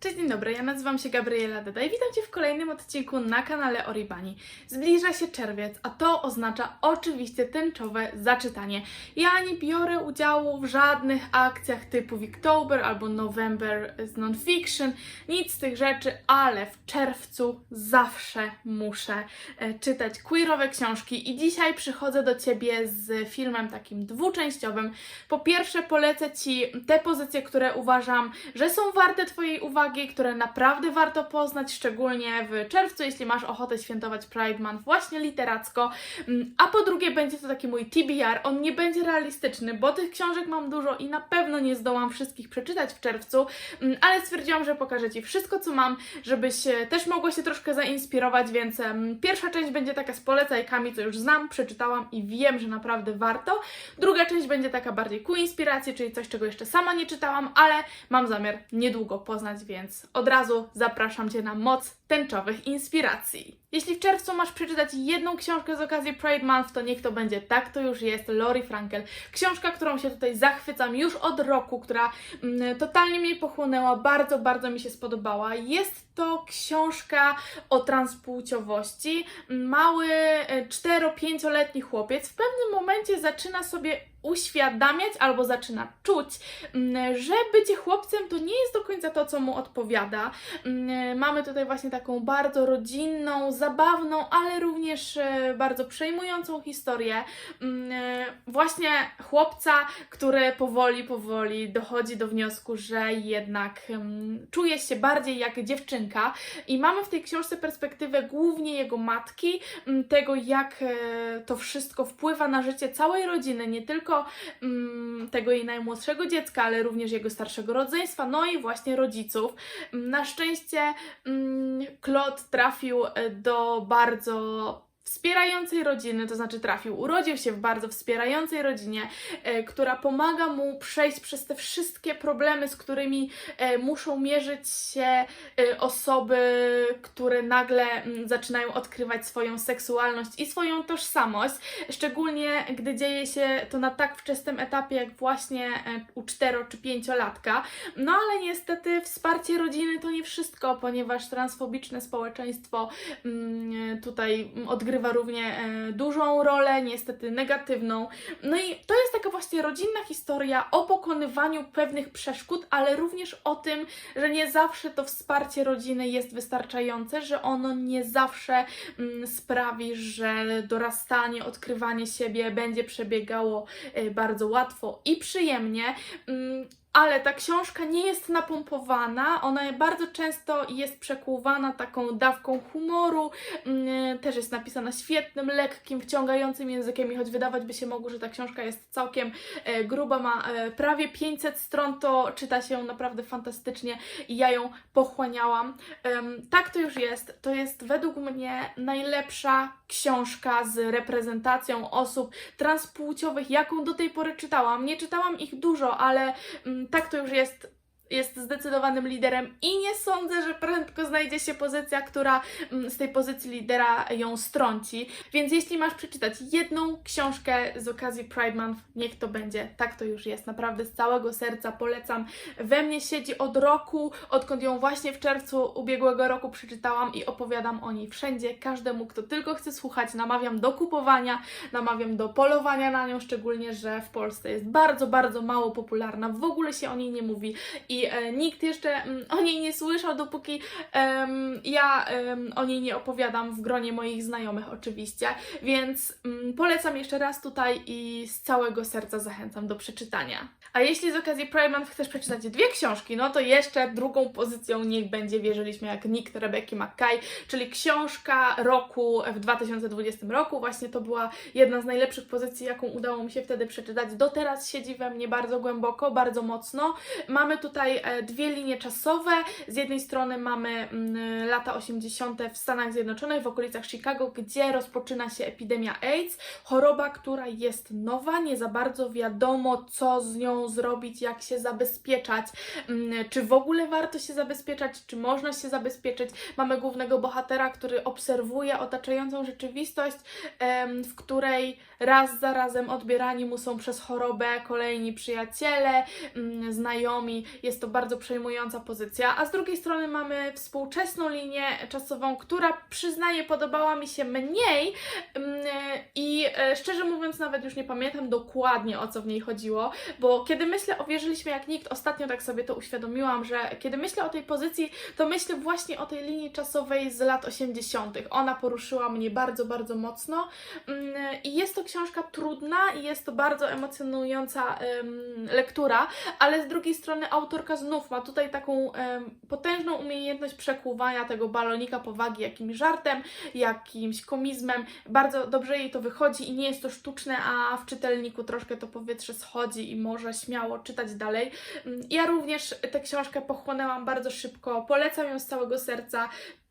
Cześć, dzień dobry, ja nazywam się Gabriela Deda i witam Cię w kolejnym odcinku na kanale Oribani. Zbliża się czerwiec, a to oznacza oczywiście tęczowe zaczytanie. Ja nie biorę udziału w żadnych akcjach typu Wicktober albo November z Nonfiction, nic z tych rzeczy, ale w czerwcu zawsze muszę e, czytać queerowe książki i dzisiaj przychodzę do Ciebie z filmem takim dwuczęściowym. Po pierwsze polecę Ci te pozycje, które uważam, że są warte Twojej uwagi, które naprawdę warto poznać, szczególnie w czerwcu, jeśli masz ochotę świętować Pride Month właśnie literacko. Mm, A po drugie będzie to taki mój TBR, on nie będzie realistyczny, bo tych książek mam dużo i na pewno nie zdołam wszystkich przeczytać w czerwcu, mm, ale stwierdziłam, że pokażę Ci wszystko, co mam, żebyś e, też mogła się troszkę zainspirować, więc pierwsza część będzie taka z polecajkami, co już znam, przeczytałam i wiem, że naprawdę warto. Druga część będzie taka bardziej ku inspiracji, czyli coś, czego jeszcze sama nie czytałam, ale mam zamiar niedługo poznać, więc od razu zapraszam Cię na moc tęczowych inspiracji. Jeśli w czerwcu masz przeczytać jedną książkę z okazji Pride Month, to niech to będzie Tak to już jest Lori Frankel. Książka, którą się tutaj zachwycam już od roku, która mm, totalnie mnie pochłonęła, bardzo, bardzo mi się spodobała. Jest to książka o transpłciowości. Mały, 4-5-letni chłopiec w pewnym momencie zaczyna sobie uświadamiać albo zaczyna czuć, mm, że bycie chłopcem to nie jest do końca to, co mu odpowiada. Mm, Mamy tutaj właśnie taką bardzo rodzinną, zabawną, ale również e, bardzo przejmującą historię mm, e, właśnie chłopca, który powoli, powoli dochodzi do wniosku, że jednak czuje się bardziej jak dziewczynka i mamy w tej książce perspektywę głównie jego matki, mm, tego jak e, to wszystko wpływa na życie całej rodziny, nie tylko mm, tego jej najmłodszego dziecka, ale również jego starszego rodzeństwa, no i właśnie rodziców. Na szczęście Claude trafił e, do bardzo wspierającej rodziny, to znaczy trafił, urodził się w bardzo wspierającej rodzinie, e, która pomaga mu przejść przez te wszystkie problemy, z którymi e, muszą mierzyć się e, osoby, które nagle mm, zaczynają odkrywać swoją seksualność i swoją tożsamość, szczególnie gdy dzieje się to na tak wczesnym etapie, jak właśnie u 4 czy 5-latka. No ale niestety wsparcie rodziny to nie wszystko, ponieważ transfobiczne społeczeństwo mm, tutaj odgrywa równie e, dużą rolę, niestety negatywną. No i to jest taka właśnie rodzinna historia o pokonywaniu pewnych przeszkód, ale również o tym, że nie zawsze to wsparcie rodziny jest wystarczające, że ono nie zawsze mm, sprawi, że dorastanie, odkrywanie siebie będzie przebiegało e, bardzo łatwo i przyjemnie. Ale ta książka nie jest napompowana, ona bardzo często jest przekłuwana taką dawką humoru, mm, też jest napisana świetnym, lekkim, wciągającym językiem i choć wydawać by się mogło, że ta książka jest całkiem e, gruba, ma e, prawie 500 stron, to czyta się ją naprawdę fantastycznie i ja ją pochłaniałam. Tak to już jest, to jest według mnie najlepsza książka z reprezentacją osób transpłciowych, jaką do tej pory czytałam. Nie czytałam ich dużo, ale mm, tak to już jest. Jest zdecydowanym liderem i nie sądzę, że prędko znajdzie się pozycja, która mm, z tej pozycji lidera ją strąci. Więc jeśli masz przeczytać jedną książkę z okazji Pride Month, niech to będzie. Tak to już jest. Naprawdę z całego serca polecam. We mnie siedzi od roku, odkąd ją właśnie w czerwcu ubiegłego roku przeczytałam i opowiadam o niej wszędzie. Każdemu, kto tylko chce słuchać, namawiam do kupowania, namawiam do polowania na nią, szczególnie, że w Polsce jest bardzo, bardzo mało popularna. W ogóle się o niej nie mówi i e, nikt jeszcze mm, o niej nie słyszał, dopóki ja o niej nie opowiadam w gronie moich znajomych oczywiście, więc mm, polecam jeszcze raz tutaj i z całego serca zachęcam do przeczytania. A jeśli z okazji Pride Month chcesz przeczytać dwie książki, no to jeszcze drugą pozycją niech będzie Wierzyliśmy jak nikt Rebeki McKay, czyli książka roku w 2020 roku. Właśnie to była jedna z najlepszych pozycji, jaką udało mi się wtedy przeczytać. Do teraz siedzi we mnie bardzo głęboko, bardzo mocno. Mamy tutaj e, dwie linie czasowe. Z jednej strony mamy mm, lata 80. w Stanach Zjednoczonych, w okolicach Chicago, gdzie rozpoczyna się epidemia AIDS, choroba, która jest nowa, nie za bardzo wiadomo, co z nią zrobić, jak się zabezpieczać, mm, czy w ogóle warto się zabezpieczać, czy można się zabezpieczyć. Mamy głównego bohatera, który obserwuje otaczającą rzeczywistość, w której raz za razem odbierani mu są przez chorobę kolejni przyjaciele, mm, znajomi. Jest jest to bardzo przejmująca pozycja, a z drugiej strony mamy współczesną linię czasową, która przyznaję podobała mi się mniej mm, i e, szczerze mówiąc nawet już nie pamiętam dokładnie o co w niej chodziło, bo kiedy myślę o Wierzyliśmy jak nikt, ostatnio tak sobie to uświadomiłam, że kiedy myślę o tej pozycji, to myślę właśnie o tej linii czasowej z lat 80. Ona poruszyła mnie bardzo, bardzo mocno Mm, i jest to książka trudna i jest to bardzo emocjonująca em, lektura, ale z drugiej strony autorka znów ma tutaj taką potężną umiejętność przekuwania tego balonika powagi jakimś żartem, jakimś komizmem. Bardzo dobrze jej to wychodzi i nie jest to sztuczne, a w czytelniku troszkę to powietrze schodzi i może śmiało czytać dalej. Mm, Ja również tę książkę pochłonęłam bardzo szybko, polecam ją z całego serca.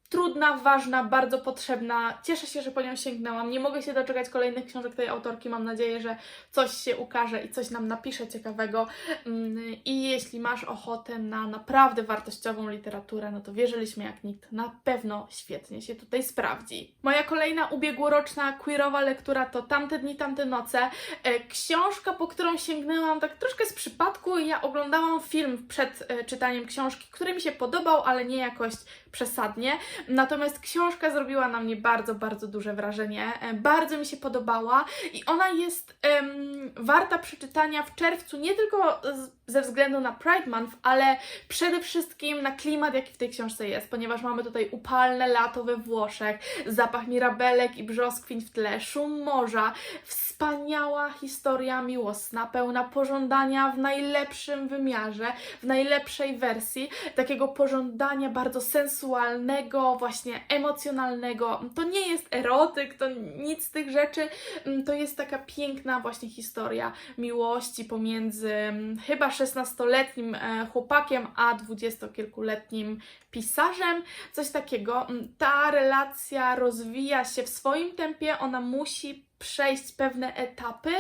Trudna, ważna, bardzo potrzebna. Cieszę się, że po nią sięgnęłam. Nie mogę się doczekać kolejnych książek tej autorki. Mam nadzieję, że coś się ukaże i coś nam napisze ciekawego. Mm, I jeśli masz ochotę na naprawdę wartościową literaturę, no to wierzyliśmy jak nikt. Na pewno świetnie się tutaj sprawdzi. Moja kolejna ubiegłoroczna queerowa lektura to Tamte dni, tamte noce. E, Książka, po którą sięgnęłam tak troszkę z przypadku. Ja oglądałam film przed e, czytaniem książki, który mi się podobał, ale nie jakoś przesadnie. Natomiast książka zrobiła na mnie bardzo, bardzo duże wrażenie. E, Bardzo mi się podobała i ona jest em, warta przeczytania w czerwcu nie tylko ze względu na Pride Month, ale przede wszystkim na klimat, jaki w tej książce jest, ponieważ mamy tutaj upalne lato we Włoszech, zapach mirabelek i brzoskwiń w tle, szum morza, wspaniała historia miłosna, pełna pożądania w najlepszym wymiarze, w najlepszej wersji, takiego pożądania bardzo sensualnego, właśnie emocjonalnego. To nie jest erotyk, to nic z tych rzeczy, Mm, to jest taka piękna właśnie historia miłości pomiędzy mm, chyba 16-letnim e, chłopakiem a dwudziestokilkuletnim pisarzem, coś takiego. Mm, Ta relacja rozwija się w swoim tempie, ona musi przejść pewne etapy,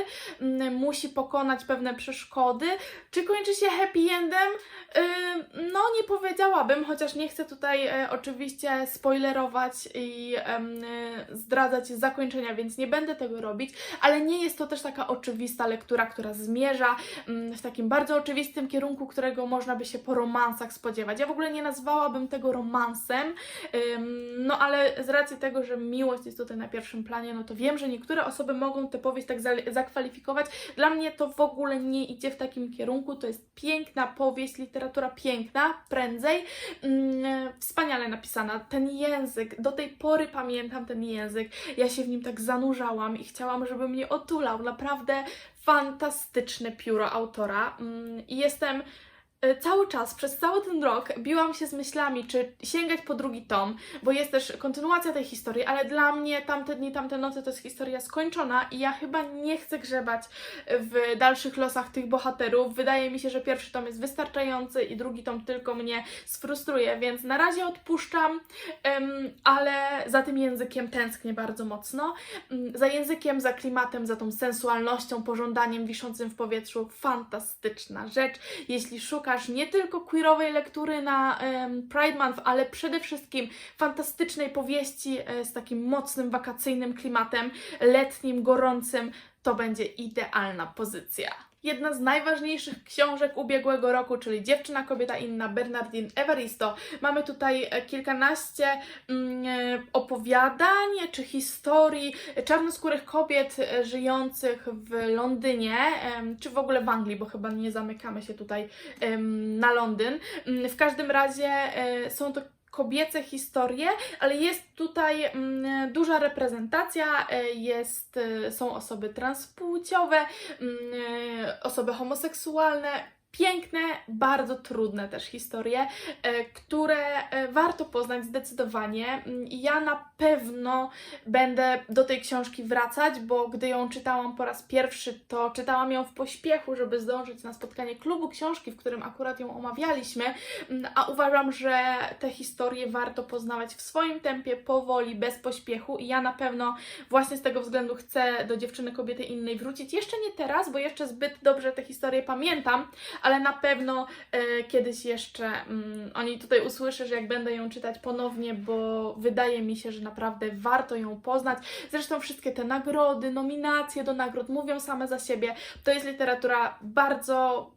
musi pokonać pewne przeszkody. Czy kończy się happy endem? Ym, No, nie powiedziałabym, chociaż nie chcę tutaj e, oczywiście spoilerować i zdradzać zakończenia, więc nie będę tego robić, ale nie jest to też taka oczywista lektura, która zmierza w takim bardzo oczywistym kierunku, którego można by się po romansach spodziewać. Ja w ogóle nie nazwałabym tego romansem, no ale z racji tego, że miłość jest tutaj na pierwszym planie, no to wiem, że niektóre osoby mogą tę powieść tak za- zakwalifikować. Dla mnie to w ogóle nie idzie w takim kierunku. To jest piękna powieść, literatura piękna, prędzej. Mm, wspaniale napisana. Ten język, do tej pory pamiętam ten język. Ja się w nim tak zanurzałam i chciałam, żeby mnie otulał. Naprawdę fantastyczne pióro autora. Mm, I jestem cały czas, przez cały ten rok biłam się z myślami, czy sięgać po drugi tom, bo jest też kontynuacja tej historii, ale dla mnie tamte dni, tamte noce to jest historia skończona i ja chyba nie chcę grzebać w dalszych losach tych bohaterów. Wydaje mi się, że pierwszy tom jest wystarczający i drugi tom tylko mnie sfrustruje, więc na razie odpuszczam, ale za tym językiem tęsknię bardzo mocno. Mm, Za językiem, za klimatem, za tą sensualnością, pożądaniem wiszącym w powietrzu. Fantastyczna rzecz. Jeśli szukasz nie tylko queerowej lektury na Pride Month, ale przede wszystkim fantastycznej powieści e, z takim mocnym wakacyjnym klimatem, letnim, gorącym, to będzie idealna pozycja. Jedna z najważniejszych książek ubiegłego roku, czyli Dziewczyna, kobieta inna, Bernardine Evaristo. Mamy tutaj e, kilkanaście mm, e, opowiadań czy historii czarnoskórych kobiet e, żyjących w Londynie, czy w ogóle w Anglii, bo chyba nie zamykamy się tutaj na Londyn. Mm, W każdym razie są to kobiece historie, ale jest tutaj mm, duża reprezentacja, e, jest, e, są osoby transpłciowe, mm, e, osoby homoseksualne, piękne, bardzo trudne też historie, e, które e, warto poznać zdecydowanie. Mm, Ja na pewno będę do tej książki wracać, bo gdy ją czytałam po raz pierwszy, to czytałam ją w pośpiechu, żeby zdążyć na spotkanie klubu książki, w którym akurat ją omawialiśmy, Mm, a uważam, że te historie warto poznawać w swoim tempie, powoli, bez pośpiechu i ja na pewno właśnie z tego względu chcę do dziewczyny kobiety innej wrócić. Jeszcze nie teraz, bo jeszcze zbyt dobrze te historie pamiętam, ale na pewno e, kiedyś jeszcze mm, tutaj usłyszę, że jak będę ją czytać ponownie, bo wydaje mi się, że naprawdę warto ją poznać. Zresztą wszystkie te nagrody, nominacje do nagród mówią same za siebie. To jest literatura bardzo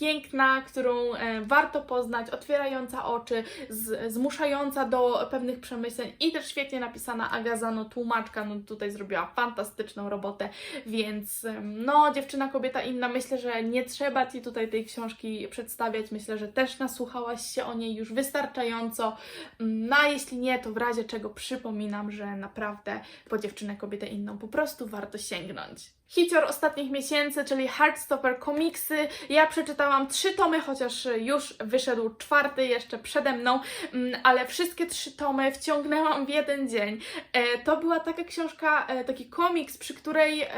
piękna, którą e, warto poznać, otwierająca oczy, z, zmuszająca do pewnych przemyśleń i też świetnie napisana Agazano, tłumaczka, no tutaj zrobiła fantastyczną robotę, więc em, no dziewczyna, kobieta inna, myślę, że nie trzeba Ci tutaj tej książki przedstawiać, myślę, że też nasłuchałaś się o niej już wystarczająco, Mm, no a jeśli nie, to w razie czego przypominam, że naprawdę po dziewczynę, kobietę inną po prostu warto sięgnąć. Hicior ostatnich miesięcy, czyli Heartstopper komiksy. Ja przeczytałam trzy tomy, chociaż już wyszedł czwarty jeszcze przede mną, mm, ale wszystkie trzy tomy wciągnęłam w jeden dzień. E, To była taka książka, e, taki komiks, przy której e,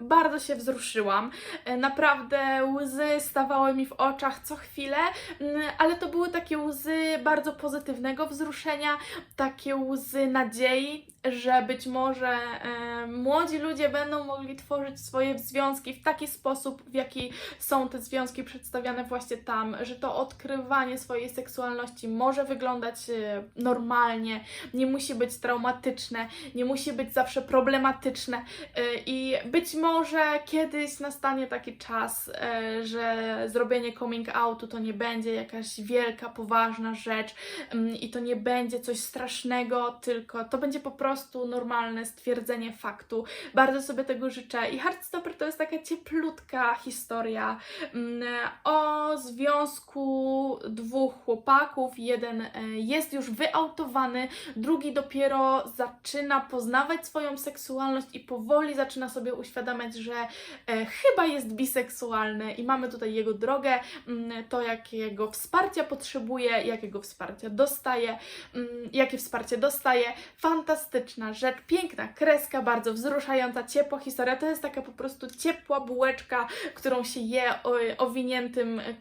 bardzo się wzruszyłam. Naprawdę łzy stawały mi w oczach co chwilę, mm, ale to były takie łzy bardzo pozytywnego wzruszenia, takie łzy nadziei, że być może e, młodzi ludzie będą mogli tworzyć swoje związki w taki sposób, w jaki są te związki przedstawiane właśnie tam, że to odkrywanie swojej seksualności może wyglądać e, normalnie, nie musi być traumatyczne, nie musi być zawsze problematyczne. E, i być może kiedyś nastanie taki czas, e, że zrobienie coming outu to nie będzie jakaś wielka, poważna rzecz mm, i to nie będzie coś strasznego, tylko to będzie po prostu normalne stwierdzenie faktu. Bardzo sobie tego życzę i Heartstopper to jest taka cieplutka historia mm, o związku dwóch chłopaków. Jeden e, jest już wyautowany, drugi dopiero zaczyna poznawać swoją seksualność i powoli zaczyna sobie uświadamiać, że e, chyba jest biseksualny i mamy tutaj jego drogę, mm, to jakiego wsparcia potrzebuje, jakiego wsparcia dostaje, mm, jakie wsparcie dostaje. Fantastyczna rzecz, piękna kreska, bardzo wzruszająca, ciepła historia. To jest taka po prostu ciepła bułeczka, którą się je owiniętym, y,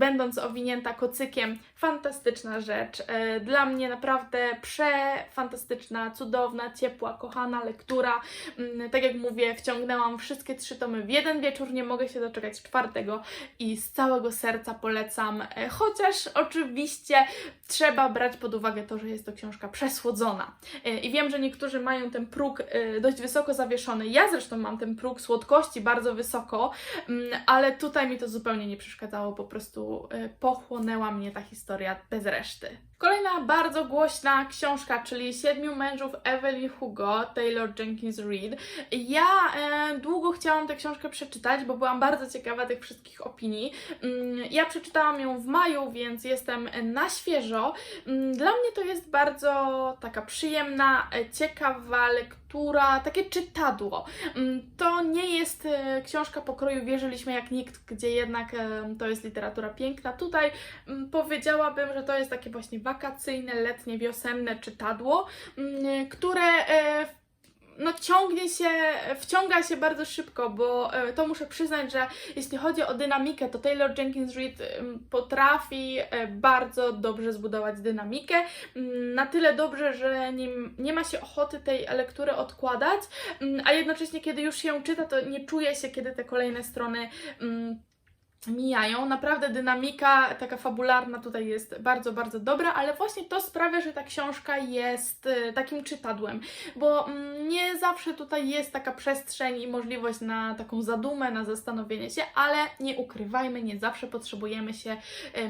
będąc owinięta kocykiem. Fantastyczna rzecz. E, Dla mnie naprawdę przefantastyczna, cudowna, ciepła, kochana lektura. Mm, Tak jak mówię, wciągnęłam wszystkie trzy tomy w jeden wieczór, nie mogę się doczekać czwartego i z całego serca polecam. E, Chociaż oczywiście trzeba brać pod uwagę to, że jest to książka przesłodzona. E, I wiem, że niektórzy mają ten próg dość wysoko zawieszony. Ja zresztą mam ten próg słodkości bardzo wysoko, mm, ale tutaj mi to zupełnie nie przeszkadzało, po prostu e, pochłonęła mnie ta historia bez reszty. Kolejna bardzo głośna książka, czyli Siedmiu mężów Evelyn Hugo, Taylor Jenkins Reid. Ja e, długo chciałam tę książkę przeczytać, bo byłam bardzo ciekawa tych wszystkich opinii. Mm, ja przeczytałam ją w maju, więc jestem na świeżo. Mm, Dla mnie to jest bardzo taka przyjemna, e, ciekawa lektura, takie czytadło. Mm, To nie jest e, książka pokroju Wierzyliśmy jak nikt, gdzie jednak e, to jest literatura piękna. Tutaj powiedziałabym, że to jest takie właśnie wakacyjne, letnie, wiosenne czytadło, mm, które e, no, ciągnie się, wciąga się bardzo szybko, bo e, to muszę przyznać, że jeśli chodzi o dynamikę, to Taylor Jenkins Reid potrafi e, bardzo dobrze zbudować dynamikę. Mm, Na tyle dobrze, że nie, nie ma się ochoty tej lektury odkładać, mm, a jednocześnie, kiedy już się czyta, to nie czuje się, kiedy te kolejne strony. Mijają. Naprawdę dynamika taka fabularna tutaj jest bardzo, bardzo dobra, ale właśnie to sprawia, że ta książka jest e, takim czytadłem, bo mm, nie zawsze tutaj jest taka przestrzeń i możliwość na taką zadumę, na zastanowienie się, ale nie ukrywajmy, nie zawsze potrzebujemy się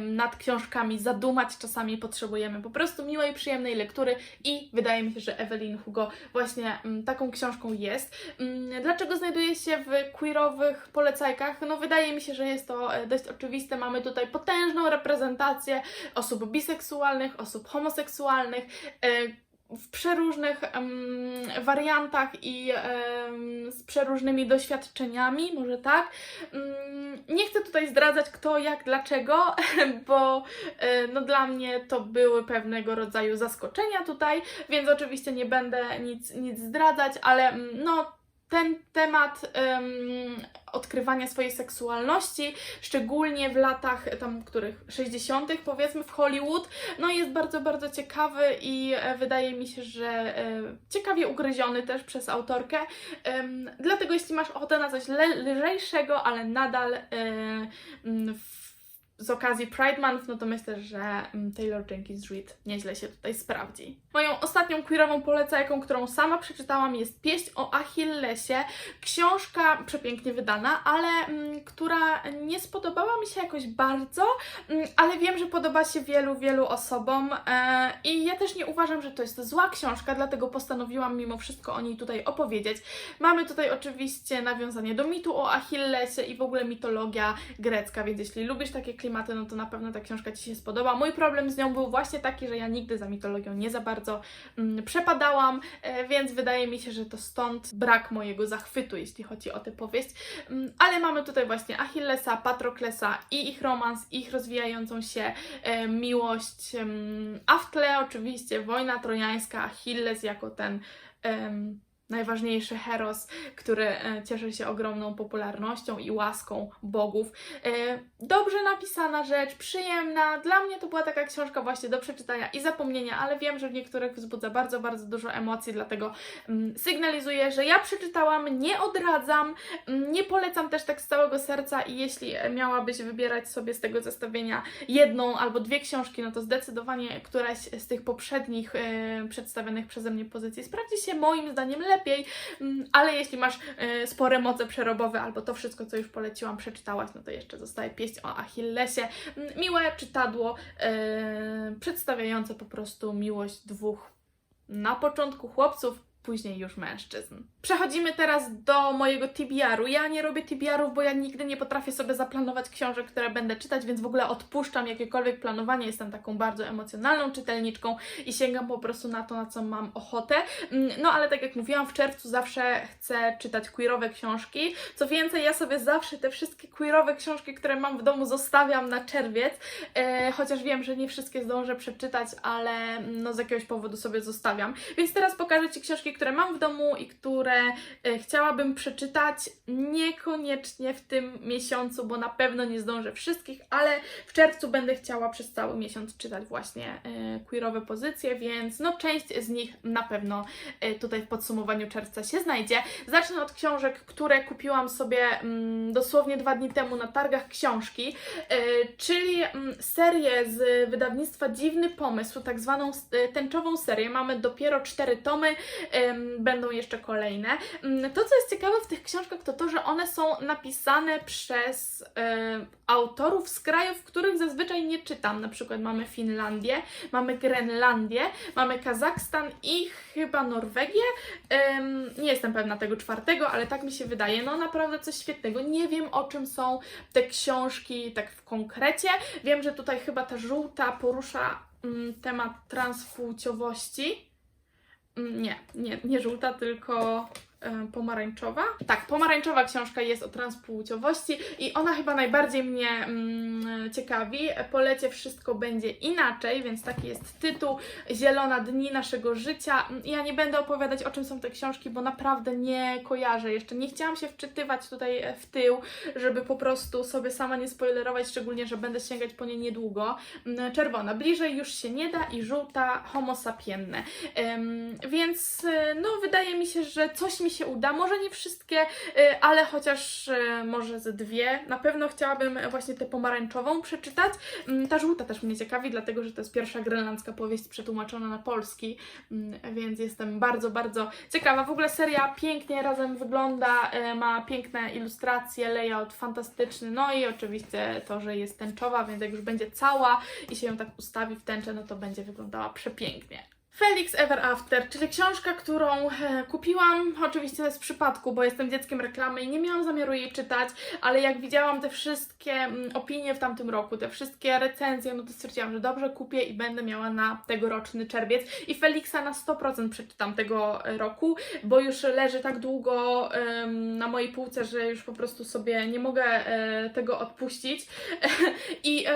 nad książkami zadumać, czasami potrzebujemy po prostu miłej, przyjemnej lektury i wydaje mi się, że Evelyn Hugo właśnie mm, taką książką jest. Mm, Dlaczego znajduje się w queerowych polecajkach? No wydaje mi się, że jest to e, dość oczywiste. Mamy tutaj potężną reprezentację osób biseksualnych, osób homoseksualnych, e, w przeróżnych em, wariantach i em, z przeróżnymi doświadczeniami, może tak. Mm, nie chcę tutaj zdradzać kto, jak, dlaczego, bo e, no dla mnie to były pewnego rodzaju zaskoczenia tutaj, więc oczywiście nie będę nic, nic zdradzać, ale mm, no ten temat em, odkrywania swojej seksualności, szczególnie w latach tam których 60. powiedzmy w Hollywood, no jest bardzo, bardzo ciekawy i e, wydaje mi się, że e, ciekawie ugryziony też przez autorkę. Dlatego jeśli masz ochotę na coś lżejszego, ale nadal e, w z okazji Pride Month, no to myślę, że mm, Taylor Jenkins Reid nieźle się tutaj sprawdzi. Moją ostatnią queerową polecajką, którą sama przeczytałam jest Pieśń o Achillesie. Książka przepięknie wydana, ale mm, która nie spodobała mi się jakoś bardzo, mm, ale wiem, że podoba się wielu, wielu osobom e, i ja też nie uważam, że to jest zła książka, dlatego postanowiłam mimo wszystko o niej tutaj opowiedzieć. Mamy tutaj oczywiście nawiązanie do mitu o Achillesie i w ogóle mitologia grecka, więc jeśli lubisz takie klimaty, no to na pewno ta książka Ci się spodoba. Mój problem z nią był właśnie taki, że ja nigdy za mitologią nie za bardzo mm, przepadałam, e, więc wydaje mi się, że to stąd brak mojego zachwytu, jeśli chodzi o tę powieść. Mm, ale mamy tutaj właśnie Achillesa, Patroklesa i ich romans, ich rozwijającą się e, miłość, em, a w tle oczywiście wojna trojańska, Achilles jako ten najważniejszy heros, który e, cieszy się ogromną popularnością i łaską bogów. E, dobrze napisana rzecz, przyjemna. Dla mnie to była taka książka właśnie do przeczytania i zapomnienia, ale wiem, że w niektórych wzbudza bardzo, bardzo dużo emocji, dlatego mm, sygnalizuję, że ja przeczytałam, nie odradzam, mm, nie polecam też tak z całego serca i jeśli miałabyś wybierać sobie z tego zestawienia jedną albo dwie książki, no to zdecydowanie któraś z tych poprzednich e, przedstawionych przeze mnie pozycji sprawdzi się moim zdaniem lepiej, Mm, ale jeśli masz e, spore moce przerobowe albo to wszystko, co już poleciłam, przeczytałaś, no to jeszcze zostaje pieśń o Achillesie. Mm, Miłe czytadło, e, przedstawiające po prostu miłość dwóch na początku chłopców, później już mężczyzn. Przechodzimy teraz do mojego TBR-u. Ja nie robię TBR-ów, bo ja nigdy nie potrafię sobie zaplanować książek, które będę czytać, więc w ogóle odpuszczam jakiekolwiek planowanie. Jestem taką bardzo emocjonalną czytelniczką i sięgam po prostu na to, na co mam ochotę. Mm, No ale tak jak mówiłam, w czerwcu zawsze chcę czytać queerowe książki. Co więcej, ja sobie zawsze te wszystkie queerowe książki, które mam w domu, zostawiam na czerwiec, e, chociaż wiem, że nie wszystkie zdążę przeczytać, ale mm, no z jakiegoś powodu sobie zostawiam. Więc teraz pokażę Ci książki, które mam w domu i które e, chciałabym przeczytać. Niekoniecznie w tym miesiącu, bo na pewno nie zdążę wszystkich, ale w czerwcu będę chciała przez cały miesiąc czytać właśnie e, queerowe pozycje, więc no część z nich na pewno e, tutaj w podsumowaniu czerwca się znajdzie. Zacznę od książek, które kupiłam sobie mm, dosłownie dwa dni temu na targach książki, czyli mm, serię z wydawnictwa Dziwny Pomysł, tak zwaną tęczową serię. Mamy dopiero cztery tomy, będą jeszcze kolejne. Mm, To, co jest ciekawe w tych książkach, to to, że one są napisane przez autorów z krajów, których zazwyczaj nie czytam. Na przykład mamy Finlandię, mamy Grenlandię, mamy Kazachstan i chyba Norwegię. Nie jestem pewna tego czwartego, ale tak mi się wydaje. No naprawdę coś świetnego. Nie wiem o czym są te książki tak w konkrecie. Wiem, że tutaj chyba ta żółta porusza mm, temat transpłciowości. Nie, nie, nie żółta, tylko pomarańczowa. Tak, pomarańczowa książka jest o transpłciowości i ona chyba najbardziej mnie mm, ciekawi. Polecie wszystko będzie inaczej, więc taki jest tytuł. Zielona dni naszego życia. Ja nie będę opowiadać o czym są te książki, bo naprawdę nie kojarzę jeszcze. Nie chciałam się wczytywać tutaj e, w tył, żeby po prostu sobie sama nie spoilerować, szczególnie, że będę sięgać po nie niedługo. Mm, Czerwona, bliżej już się nie da i żółta, homo sapienne. Em, więc e, no, wydaje mi się, że coś mi się uda. Może nie wszystkie, e, ale chociaż e, może ze dwie. Na pewno chciałabym właśnie tę pomarańczową przeczytać. Mm, Ta żółta też mnie ciekawi, dlatego że to jest pierwsza grenlandzka powieść przetłumaczona na polski, mm, więc jestem bardzo, bardzo ciekawa. W ogóle seria pięknie razem wygląda, e, ma piękne ilustracje, layout fantastyczny, no i oczywiście to, że jest tęczowa, więc jak już będzie cała i się ją tak ustawi w tęczę, no to będzie wyglądała przepięknie. Felix Ever After, czyli książka, którą e, kupiłam oczywiście z przypadku, bo jestem dzieckiem reklamy i nie miałam zamiaru jej czytać, ale jak widziałam te wszystkie mm, opinie w tamtym roku, te wszystkie recenzje, no to stwierdziłam, że dobrze kupię i będę miała na tegoroczny czerwiec. I Felixa na 100% przeczytam tego e, roku, bo już leży tak długo na mojej półce, że już po prostu sobie nie mogę e, tego odpuścić. I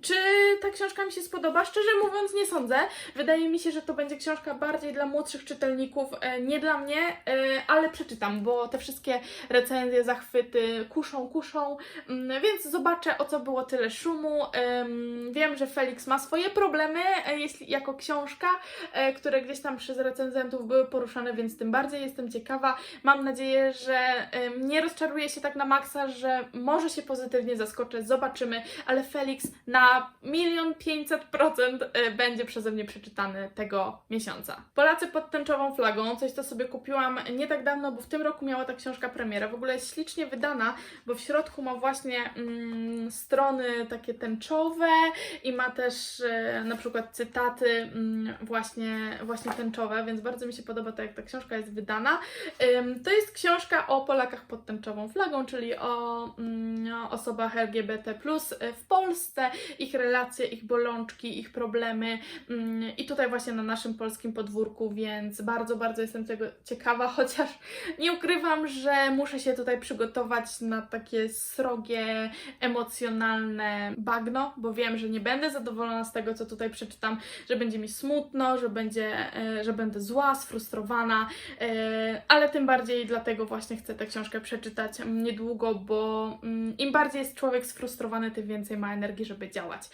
czy ta książka mi się spodoba? Szczerze mówiąc, nie sądzę. Wydaje mi mi się, że to będzie książka bardziej dla młodszych czytelników, e, nie dla mnie, e, ale przeczytam, bo te wszystkie recenzje, zachwyty kuszą, kuszą, mm, więc zobaczę o co było tyle szumu. Em, Wiem, że Felix ma swoje problemy, e, jeśli jako książka, które gdzieś tam przez recenzentów były poruszane, więc tym bardziej jestem ciekawa. Mam nadzieję, że nie rozczaruję się tak na maksa, że może się pozytywnie zaskoczę, zobaczymy, ale Felix na milion pięćset procent e, będzie przeze mnie przeczytany tego miesiąca. Polacy pod tęczową flagą, coś co sobie kupiłam nie tak dawno, bo w tym roku miała ta książka premierę. W ogóle jest ślicznie wydana, bo w środku ma właśnie mm, strony takie tęczowe i ma też e, na przykład cytaty mm, właśnie, właśnie tęczowe, więc bardzo mi się podoba to, jak ta książka jest wydana. Ym, To jest książka o Polakach pod tęczową flagą, czyli o mm, osobach LGBT w Polsce, ich relacje, ich bolączki, ich problemy mm, i tutaj właśnie na naszym polskim podwórku, więc bardzo, bardzo jestem tego ciekawa, chociaż nie ukrywam, że muszę się tutaj przygotować na takie srogie, emocjonalne bagno, bo wiem, że nie będę zadowolona z tego, co tutaj przeczytam, że będzie mi smutno, że, będzie, e, że będę zła, sfrustrowana, e, ale tym bardziej dlatego właśnie chcę tę książkę przeczytać niedługo, bo mm, im bardziej jest człowiek sfrustrowany, tym więcej ma energii, żeby działać.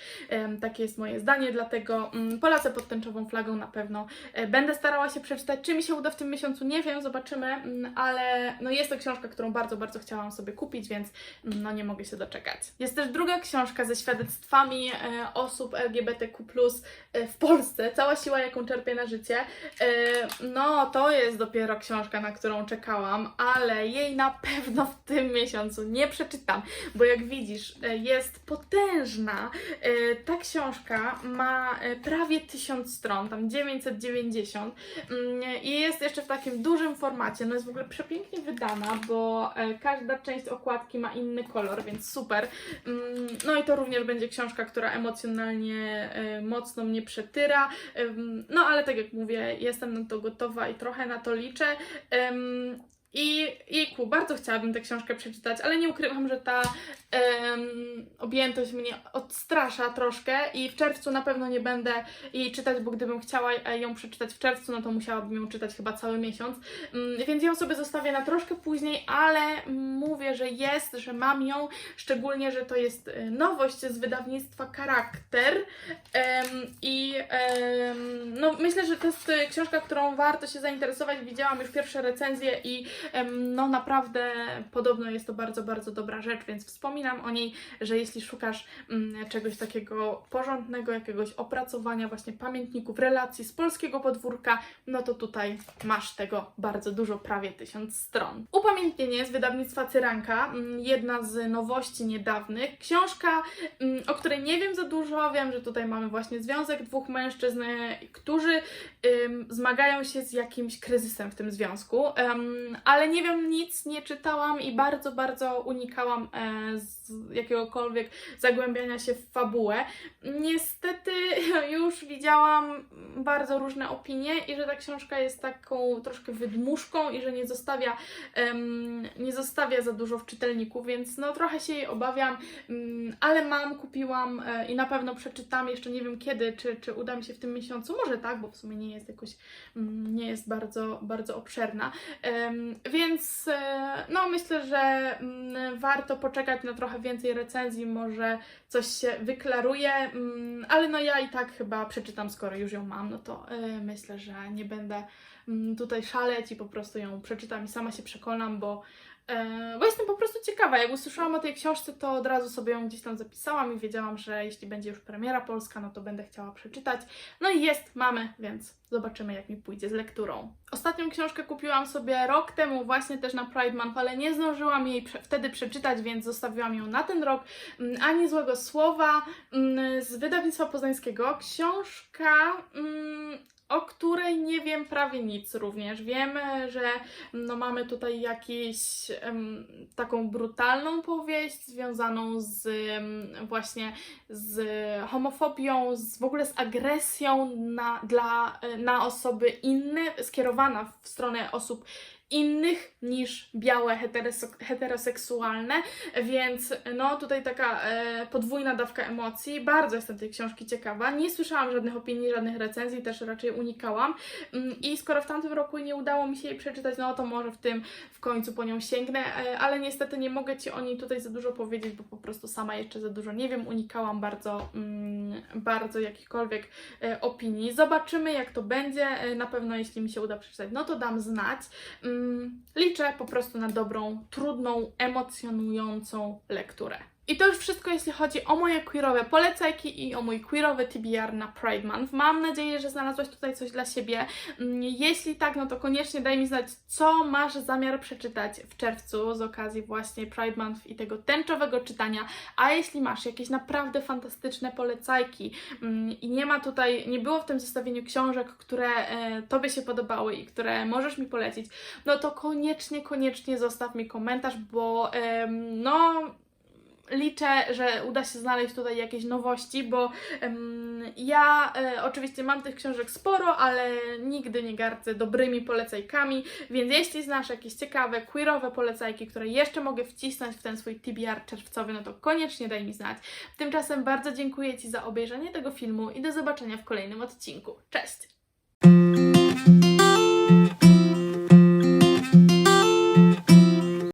Takie jest moje zdanie, dlatego mm, polecę pod tęczową flagą na pewno. E, Będę starała się przeczytać, czy mi się uda w tym miesiącu, nie wiem, zobaczymy, mm, ale no jest to książka, którą bardzo, bardzo chciałam sobie kupić, więc mm, no nie mogę się doczekać. Jest też druga książka ze świadectwami e, osób LGBTQ+, e, w Polsce, Cała siła, jaką czerpię na życie. No, to jest dopiero książka, na którą czekałam, ale jej na pewno w tym miesiącu nie przeczytam, bo jak widzisz, jest potężna. Ta książka ma e, prawie 1000 stron, tam 990 mm, i jest jeszcze w takim dużym formacie. No jest w ogóle przepięknie wydana, bo e, każda część okładki ma inny kolor, więc super. Mm, No i to również będzie książka, która emocjonalnie e, mocno mnie przetyra. No ale tak jak mówię, jestem na to gotowa i trochę na to liczę. I jejku, bardzo chciałabym tę książkę przeczytać, ale nie ukrywam, że ta em, objętość mnie odstrasza troszkę i w czerwcu na pewno nie będę jej czytać, bo gdybym chciała ją przeczytać w czerwcu, no to musiałabym ją czytać chyba cały miesiąc. Mm, Więc ją sobie zostawię na troszkę później, ale mówię, że jest, że mam ją, szczególnie, że to jest e, nowość z wydawnictwa Charakter em, i em, no myślę, że to jest e, książka, którą warto się zainteresować. Widziałam już pierwsze recenzje i no naprawdę podobno jest to bardzo, bardzo dobra rzecz, więc wspominam o niej, że jeśli szukasz mm, czegoś takiego porządnego, jakiegoś opracowania, właśnie pamiętników, relacji z polskiego podwórka, no to tutaj masz tego bardzo dużo, prawie tysiąc stron. Upamiętnienie z wydawnictwa Cyranka, mm, jedna z nowości niedawnych. Książka, mm, o której nie wiem za dużo, wiem, że tutaj mamy właśnie związek dwóch mężczyzn, e, którzy zmagają się z jakimś kryzysem w tym związku, Em, ale nie wiem nic, nie czytałam i bardzo, bardzo unikałam e, jakiegokolwiek zagłębiania się w fabułę. Niestety już widziałam bardzo różne opinie i że ta książka jest taką troszkę wydmuszką i że nie zostawia, nie zostawia za dużo w czytelniku, więc no trochę się jej obawiam, mm, ale mam, kupiłam e, i na pewno przeczytam, jeszcze nie wiem kiedy, czy, czy uda mi się w tym miesiącu, może tak, bo w sumie nie jest jakoś, mm, nie jest bardzo, bardzo obszerna, więc e, no myślę, że mm, warto poczekać na trochę więcej recenzji, może coś się wyklaruje, mm, ale no ja i tak chyba przeczytam, skoro już ją mam, no to e, myślę, że nie będę mm, tutaj szaleć i po prostu ją przeczytam i sama się przekonam, bo Bo jestem po prostu ciekawa. Jak usłyszałam o tej książce, to od razu sobie ją gdzieś tam zapisałam i wiedziałam, że jeśli będzie już premiera polska, no to będę chciała przeczytać. No i jest, mamy, więc zobaczymy, jak mi pójdzie z lekturą. Ostatnią książkę kupiłam sobie rok temu, właśnie też na Pride Month, ale nie zdążyłam jej prze- wtedy przeczytać, więc zostawiłam ją na ten rok. Mm, Ani złego słowa mm, z wydawnictwa poznańskiego. Książka. mm, o której nie wiem prawie nic również. Wiemy, że no, mamy tutaj jakąś em, taką brutalną powieść związaną z em, właśnie z homofobią, z, w ogóle z agresją na, dla, na osoby inne, skierowana w stronę osób innych niż białe heterosek- heteroseksualne, więc no tutaj taka e, podwójna dawka emocji. Bardzo jestem tej książki ciekawa. Nie słyszałam żadnych opinii, żadnych recenzji, też raczej unikałam. Mm, I skoro w tamtym roku nie udało mi się jej przeczytać, no to może w tym w końcu po nią sięgnę, e, ale niestety nie mogę Ci o niej tutaj za dużo powiedzieć, bo po prostu sama jeszcze za dużo nie wiem. Unikałam bardzo, mm, bardzo jakichkolwiek e, opinii. Zobaczymy, jak to będzie. E, Na pewno, jeśli mi się uda przeczytać, no to dam znać. Liczę po prostu na dobrą, trudną, emocjonującą lekturę. I to już wszystko, jeśli chodzi o moje queerowe polecajki i o mój queerowy TBR na Pride Month. Mam nadzieję, że znalazłaś tutaj coś dla siebie. Mm, Jeśli tak, no to koniecznie daj mi znać, co masz zamiar przeczytać w czerwcu z okazji właśnie Pride Month i tego tęczowego czytania. A jeśli masz jakieś naprawdę fantastyczne polecajki mm, i nie ma tutaj, nie było w tym zestawieniu książek, które e, Tobie się podobały i które możesz mi polecić, no to koniecznie, koniecznie zostaw mi komentarz, bo no liczę, że uda się znaleźć tutaj jakieś nowości, bo em, ja e, oczywiście mam tych książek sporo, ale nigdy nie gardzę dobrymi polecajkami, więc jeśli znasz jakieś ciekawe, queerowe polecajki, które jeszcze mogę wcisnąć w ten swój TBR czerwcowy, no to koniecznie daj mi znać. Tymczasem bardzo dziękuję Ci za obejrzenie tego filmu i do zobaczenia w kolejnym odcinku. Cześć!